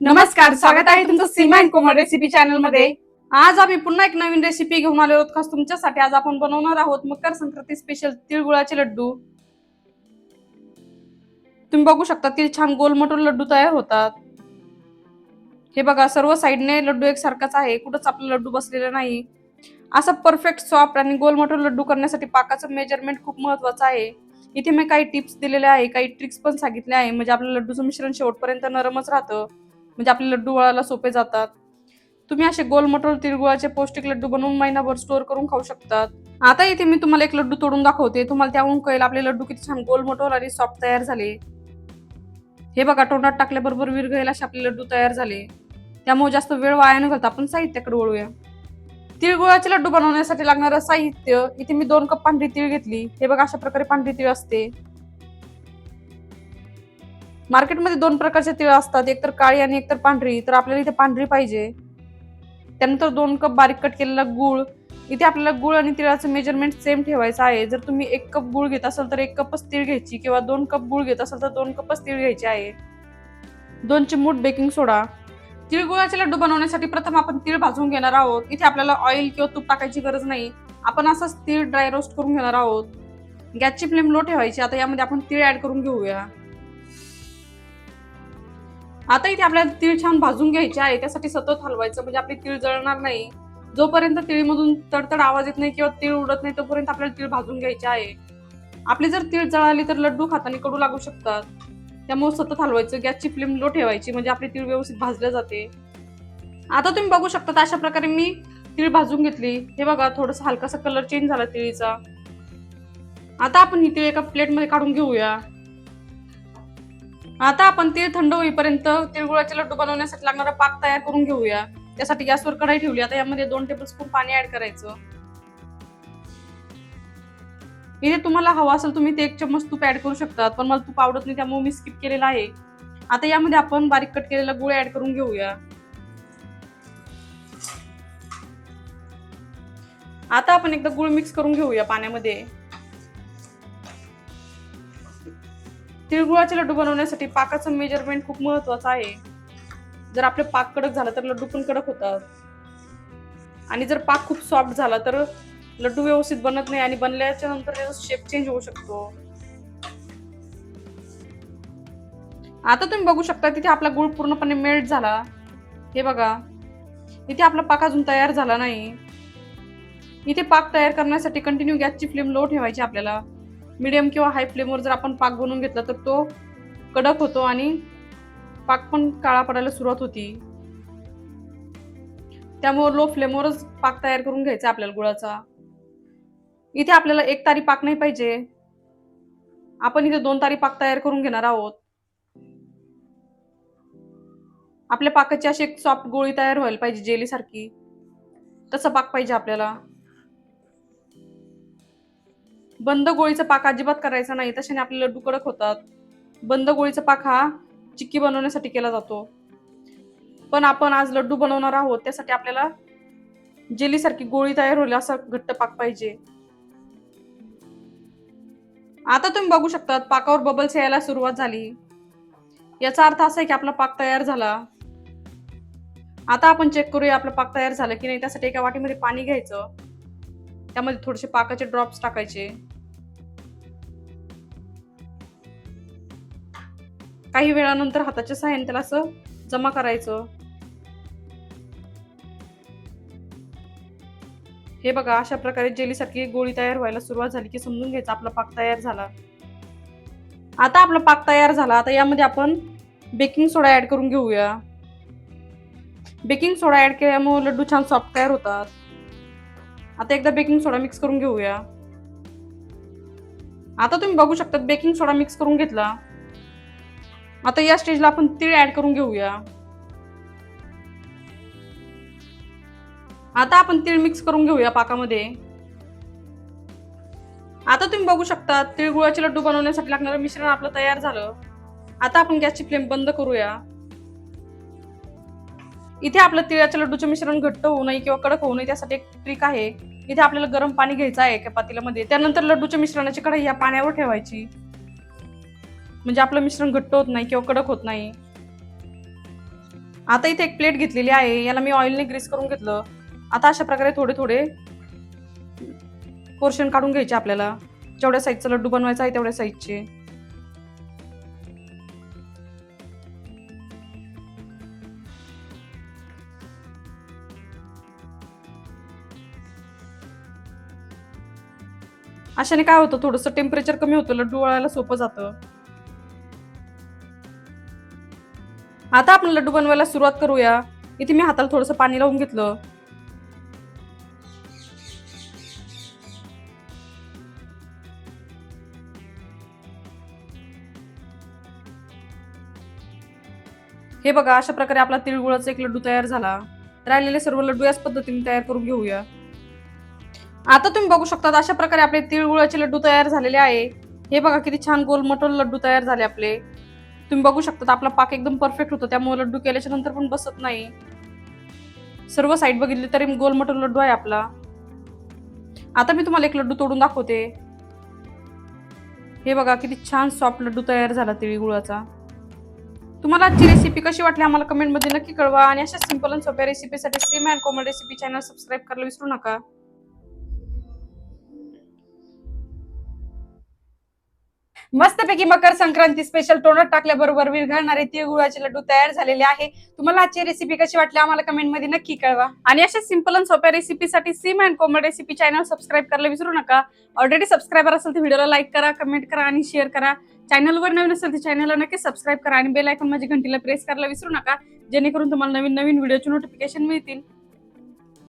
नमस्कार स्वागत आहे तुमचं सीमा अँड कोमल रेसिपी चॅनलमध्ये. आज आम्ही पुन्हा एक नवीन रेसिपी घेऊन आलो आहोत. खास तुमच्यासाठी आज आपण बनवणार आहोत मकर संक्रांती स्पेशल तिळगुळाचे लड्डू. तुम्ही बघू शकता किती छान गोलमटोल लड्डू तयार होतात. हे बघा सर्व साईडने लड्डू एकसारखाच आहे. कुठंच आपला लड्डू बसलेला नाही. असं परफेक्ट सॉफ्ट आणि गोलमटोल लड्डू करण्यासाठी पाकाचं मेजरमेंट खूप महत्वाचं आहे. इथे मी काही टिप्स दिलेले आहे काही ट्रिक्स पण सांगितले आहे. म्हणजे आपलं लड्डूचं मिश्रण शेवटपर्यंत नरमच राहतं. म्हणजे आपले लड्डू वळायला सोपे जातात. तुम्ही असे गोलमटोल तिळगुळाचे पौष्टिक लड्डू बनवून महिनाभर स्टोअर करून खाऊ शकतात. आता इथे मी तुम्हाला एक लड्डू तोडून दाखवते. तुम्हाला त्याहून कळेल आपले लड्डू किती छान गोलमटोल आणि सॉफ्ट तयार झाले. हे बघा तोंडात टाकल्याबरोबर विरघळेल असे आपले लड्डू तयार झाले. त्यामुळे जास्त वेळ वाया न घालता आपण साहित्याकडे वळूया. तिळगुळाचे लड्डू बनवण्यासाठी लागणारं साहित्य इथे मी दोन कप पांढरी तीळ घेतली. हे बघा अशा प्रकारे पांढरी तीळ असते. मार्केटमध्ये दोन प्रकारचे तिळ असतात. एक तर काळी आणि एकतर पांढरी. तर आपल्याला इथे पांढरी पाहिजे. त्यानंतर दोन कप बारीक कट केलेला गुळ. इथे आपल्याला गुळ आणि तिळाचं मेजरमेंट सेम ठेवायचं आहे. जर तुम्ही एक कप गुळ घेत असाल तर एक कपच तीळ घ्यायची किंवा दोन कप गुळ घेत असाल तर दोन कपच तीळ घ्यायचे आहे. दोन चिमूट बेकिंग सोडा तिळगुळाचे लड्डू बनवण्यासाठी प्रथम आपण तीळ भाजून घेणार आहोत. इथे आपल्याला ऑइल किंवा तूप टाकायची गरज नाही. आपण असंच तीळ ड्राय रोस्ट करून घेणार आहोत. गॅसची फ्लेम लो ठेवायची. आता यामध्ये आपण तीळ ऍड करून घेऊया. आता इथे आपल्याला तीळ छान भाजून घ्यायचे आहे. त्यासाठी सतत हलवायचं म्हणजे आपली तीळ जळणार नाही. जोपर्यंत तिळीमधून तडतड आवाज येत नाही किंवा तीळ उडत नाही तोपर्यंत आपल्याला तीळ भाजून घ्यायचे आहे. आपली जर तीळ जळाली तर लड्डू खाताना कडू लागू शकतात. त्यामुळे सतत हलवायचं गॅसची फ्लेम लो ठेवायची म्हणजे आपली तीळ व्यवस्थित भाजल्या जाते. आता तुम्ही बघू शकता अशा प्रकारे मी तीळ भाजून घेतली. हे बघा थोडस हलकासा कलर चेंज झाला तिळीचा. आता आपण ही तीळ एका प्लेटमध्ये काढून घेऊया. आता आपण तीळ थंड होईपर्यंत तिळगुळाचे लड्डू बनवण्यासाठी लागणारा पाक तयार करून घेऊया. त्यासाठी गॅसवर कढाई ठेवली. आता यामध्ये दोन टेबल स्पून पाणी ऍड करायचं. इथे तुम्हाला हवा असेल तुम्ही ते एक चम्मच तूप ऍड करू शकतात पण मला तूप आवडत नाही त्यामुळे मी स्किप केलेला आहे. आता यामध्ये आपण बारीक कट केलेला गुळ ऍड करून घेऊया. आता आपण एकदा गुळ मिक्स करून घेऊया पाण्यामध्ये. तिळगुळाचे लड्डू बनवण्यासाठी पाकाचं मेजरमेंट खूप महत्वाचं आहे. जर आपले पाक कडक झालं तर लड्डू पण कडक होतात. आणि जर पाक खूप सॉफ्ट झाला तर लड्डू व्यवस्थित बनत नाही आणि बनल्याच्या नंतर त्याचा शेप चेंज होऊ शकतो. आता तुम्ही बघू शकता तिथे आपला गुळ पूर्णपणे मेल्ट झाला. हे बघा. इथे आपला पाक अजून तयार झाला नाही. इथे पाक तयार करण्यासाठी कंटिन्यू गॅसची फ्लेम लो ठेवायची आपल्याला. मिडियम किंवा हाय फ्लेमवर जर आपण पाक बनवून घेतला तर तो कडक होतो आणि पाक पण काळा पडायला सुरुवात होती. त्यामुळे लो फ्लेमवरच पाक तयार करून घ्यायचा आपल्याला गुळाचा. इथे आपल्याला एक तारी पाक नाही पाहिजे. आपण इथे दोन तारी पाक तयार करून घेणार आहोत. आपल्या पाकाची अशी एक सॉफ्ट गोळी तयार व्हायला पाहिजे जेली सारखी तसा पाक पाहिजे आपल्याला. बंद गोळीचा पाक अजिबात करायचा नाही. तशाने आपले लड्डू कडक होतात. बंद गोळीचा पाक हा चिक्की बनवण्यासाठी केला जातो. पण आपण आज लड्डू बनवणार आहोत त्यासाठी आपल्याला जेलीसारखी गोळी तयार होईल असा घट्ट पाक पाहिजे. आता तुम्ही बघू शकतात पाकावर बबल्स यायला सुरुवात झाली. याचा अर्थ असा आहे की आपला पाक तयार झाला. आता आपण चेक करूया आपला पाक तयार झाला की नाही त्यासाठी एका वाटीमध्ये पाणी घ्यायचं. त्यामध्ये थोडेसे पाकाचे ड्रॉप्स टाकायचे. काही वेळानंतर हाताच्या सहाय्याने त्याला असं जमा करायचं. हे बघा अशा प्रकारे जेलीसारखी गोळी तयार व्हायला सुरुवात झाली की समजून घ्यायचं आपला पाक तयार झाला. आता आपला पाक तयार झाला. आता यामध्ये आपण बेकिंग सोडा ऍड करून घेऊया. बेकिंग सोडा ऍड केल्यामुळे लड्डू छान सॉफ्ट तयार होतात. आता एकदा बेकिंग सोडा मिक्स करून घेऊया. आता तुम्ही बघू शकता बेकिंग सोडा मिक्स करून घेतला. आता या स्टेजला आपण तीळ ऍड करून घेऊया. आता आपण तीळ मिक्स करून घेऊया पाकामध्ये. आता तुम्ही बघू शकता तिळगुळाचे लड्डू बनवण्यासाठी लागणारं मिश्रण आपलं तयार झालं. आता आपण गॅसची फ्लेम बंद करूया. इथे आपलं तिळाच्या लड्डूचं मिश्रण घट्ट होऊ नये किंवा कडक होऊ नये त्यासाठी एक ट्रिक आहे. इथे आपल्याला गरम पाणी घ्यायचं आहे एका पातेल्यामध्ये त्यानंतर लड्डूच्या मिश्रणाची कढई या पाण्यावर ठेवायची. म्हणजे आपलं मिश्रण घट्ट होत नाही किंवा कडक होत नाही. आता इथे एक प्लेट घेतलेली आहे. याला मी ऑइलने ग्रीस करून घेतलं. आता अशा प्रकारे थोडे थोडे पोर्शन काढून घ्यायचे आपल्याला. जेवढ्या साईजचा लड्डू बनवायचा आहे तेवढ्या साईजचे अशाने काय होतं थोडंसं टेम्परेचर कमी होतं लड्डू वळायला सोपं जातं. आता आपण लड्डू बनवायला सुरुवात करूया. इथे मी हाताला थोडंसं पाणी लावून घेतलं. हे बघा अशा प्रकारे आपला तिळगुळाचा एक लड्डू तयार झाला. राहिलेले सर्व लड्डू याच पद्धतीने तयार करून घेऊया. आता तुम्ही बघू शकता अशा प्रकारे आपले तिळगुळाचे लड्डू तयार झालेले आहे. हे बघा किती छान गोल मटोल लड्डू तयार झाले आपले. तुम्ही बघू शकता आपला पाक एकदम परफेक्ट होतो. त्यामुळे लड्डू केल्याच्यानंतर पण बसत नाही. सर्व साईड बघितली तरी गोल मटोल लड्डू आहे आपला. आता मी तुम्हाला एक लड्डू तोडून दाखवते. हे बघा किती छान सॉफ्ट लड्डू तयार झाला तिळगुळाचा. तुम्हाला आजची रेसिपी कशी वाटली आम्हाला कमेंटमध्ये नक्की कळवा. आणि अशा सिंपल आणि सोप्या रेसिपीसाठी Sam and Komal recipe channel subscribe करायला विसरू नका. मस्तपैकी मकर संक्रांती स्पेशल टोनट टाकल्याबरोबर विरघळणारे तिळगुळाचे लड्डू तयार झालेले आहे. तुम्हाला आजची रेसिपी कशी वाटली आम्हाला कमेंटमध्ये नक्की कळवा. आणि अशा सिंपल आणि सोप्या रेसिपीसाठी Sam and Komal recipe channel subscribe करायला विसरू नका. ऑलरेडी सबस्क्रायबर असेल तर व्हिडिओला लाईक करा कमेंट करा आणि शेअर करा. चॅनलवर नवीन असेल तर चॅनलला नक्की सबस्क्राईब करा आणि बेल आयकॉन माझी घंटीला प्रेस करायला विसरू नका. जेणेकरून तुम्हाला नवीन नवीन व्हिडिओचे नोटिफिकेशन मिळतील.